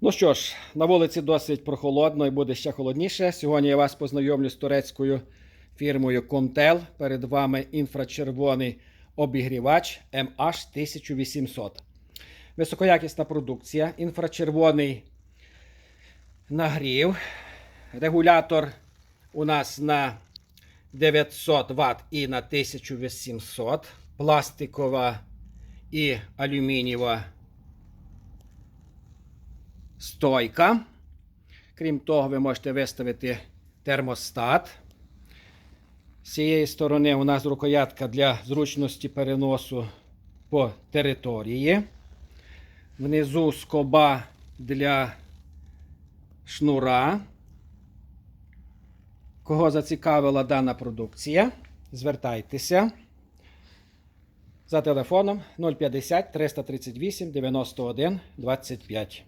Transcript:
Ну що ж, на вулиці досить прохолодно і буде ще холодніше. Сьогодні я вас познайомлю з турецькою фірмою Comtel. Перед вами інфрачервоний обігрівач MH1800. Високоякісна продукція, інфрачервоний нагрів. Регулятор у нас на 900 Вт і на 1800. Пластикова і алюмінієва стойка. Крім того, ви можете виставити термостат. З цієї сторони у нас рукоятка для зручності переносу по території. Внизу скоба для шнура. Кого зацікавила дана продукція, звертайтеся за телефоном 050 338 91 25.